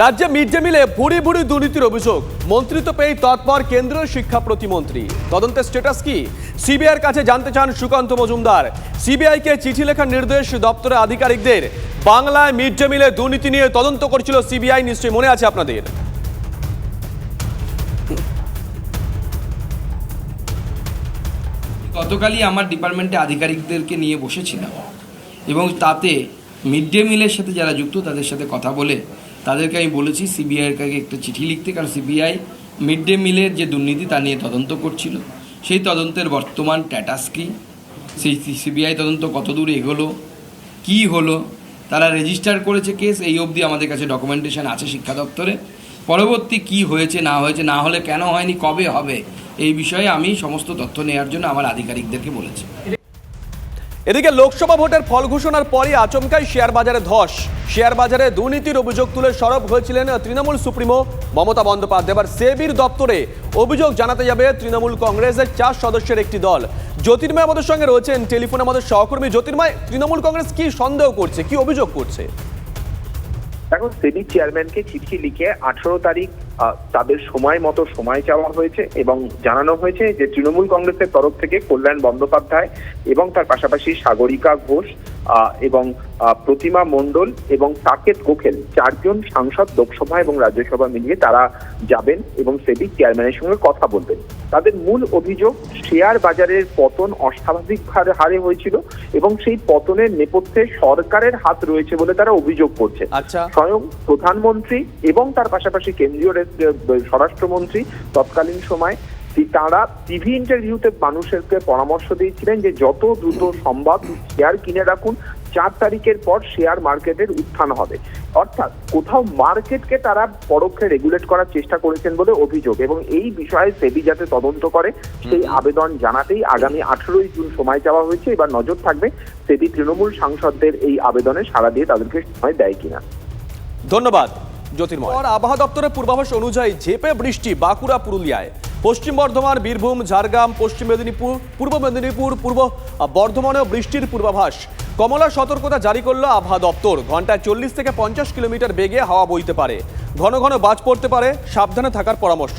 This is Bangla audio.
রাজ্যে মিড ডে মিলে ভুড়ি ভুড়ি দুর্নীতির অভিযোগ। মন্ত্রিত্ব পেয়ে তৎপর কেন্দ্রীয় শিক্ষা প্রতিমন্ত্রী। তদন্তের স্ট্যাটাস কি? সিবিআইয়ের কাছে জানতে চান সুকান্ত মজুমদার। সিবিআইকে চিঠি লেখার নির্দেশ দপ্তরের আধিকারিকদের। বাংলায় মিড ডে মিলে দুর্নীতি নিয়ে তদন্ত করছিল সিবিআই, নিশ্চয়ই মনে আছে আপনাদের? গতকালই আমার ডিপার্টমেন্টে আধিকারিকদেরকে নিয়ে বসেছিলাম। এবং তাতে মিড ডে মিলের সাথে যারা যুক্ত, তাদের সাথে কথা বলে তাদেরকে আমি বলেছি সিবিআইয়ের কাছে একটা চিঠি লিখতে, কারণ সিবিআই মিড ডে মিলের যে দুর্নীতি, তা নিয়ে তদন্ত করছিল। সেই তদন্তের বর্তমান স্ট্যাটাস কী? সেই সিবিআই তদন্ত কতদূর এগোলো? কি হলো? তারা রেজিস্টার করেছে কেস এই অবধি আমাদের কাছে ডকুমেন্টেশন আছে শিক্ষা দপ্তরে। পরবর্তী কি হয়েছে, না হয়েছে, না হলে কেন হয়নি, কবে হবে? এই বিষয়ে আমি সমস্ত তথ্য নেওয়ার জন্য আমার আধিকারিকদেরকে বলেছি। এদিকে লোকসভা ভোটের ফল ঘোষণার পরই আচমকাই শেয়ার বাজারে ধস। শেয়ার বাজারে দুর্নীতির অভিযোগ তুলে সরব হয়েছিলেন তৃণমূল সুপ্রিমো মমতা বন্দ্যোপাধ্যায়। এবার সেবির দপ্তরে অভিযোগ জানাতে যাবে তৃণমূল কংগ্রেসের চার সদস্যের একটি দল। জ্যোতির্ময় আমাদের সঙ্গে রয়েছেন, টেলিফোনে আমাদের সহকর্মী জ্যোতির্ময়। তৃণমূল কংগ্রেস কি সন্দেহ করছে, কি অভিযোগ করছে? এখন সেবি চেয়ারম্যানকে চিঠি লিখে আঠারো তারিখ তাদের সময় মতো সময় চাওয়া হয়েছে এবং জানানো হয়েছে যে তৃণমূল কংগ্রেসের তরফ থেকে কল্যাণ বন্দ্যোপাধ্যায় এবং তার পাশাপাশি সাগরিকা ঘোষ এবং প্রতিমা মণ্ডল এবং সাকেত গোখেল চারজন সাংসদ লোকসভা এবং রাজ্যসভা মিলিয়ে তারা যাবেন এবং সেবি চেয়ারম্যানের সঙ্গে কথা বলবেন। তাদের মূল অভিযোগ শেয়ার বাজারের পতন অস্বাভাবিক হারে- হারে হয়েছিল এবং সেই পতনের নেপথ্যে সরকারের হাত রয়েছে বলে তারা অভিযোগ করছে। আচ্ছা। স্বয়ং প্রধানমন্ত্রী এবং তার পাশাপাশি কেন্দ্রীয় রে- স্বরাষ্ট্রমন্ত্রী তৎকালীন সময় তারা টিভি ইন্টারভিউতে মানুষকে পরামর্শ দিয়েছিলেন যে যত দ্রুত সম্ভব শেয়ার কিনে রাখুন চার তারিখের পর শেয়ার মার্কেটের উত্থান হবে। অর্থাৎ কোথাও মার্কেটকে তারা পরোক্ষে রেগুলেট করার চেষ্টা করেছেন বলে অভিযোগ এবং এই বিষয়ে সেবি যাতে তদন্ত করে সেই আবেদন জানাতেই আগামী আঠেরোই জুন সময় চাওয়া হয়েছে। এবার নজর থাকবে সেবি তৃণমূল সাংসদদের এই আবেদনে সাড়া দিয়ে তাদেরকে সময় দেয় কিনা। ধন্যবাদ। জ্যোতির্ময়। আর আবহাওয়া দপ্তরের পূর্বাভাস অনুযায়ী ঝেপে বৃষ্টি বাঁকুড়া, পুরুলিয়ায়। পশ্চিম বর্ধমান, বীরভূম, ঝাড়গ্রাম, পশ্চিম মেদিনীপুর, পূর্ব মেদিনীপুর, পূর্ব বর্ধমানেও বৃষ্টির পূর্বাভাস। কমলা সতর্কতা জারি করল আবহাওয়া দপ্তর। ঘন্টায় চল্লিশ থেকে পঞ্চাশ কিলোমিটার বেগে হাওয়া বইতে পারে। ঘন ঘন বাজ পড়তে পারে। সাবধানে থাকার পরামর্শ।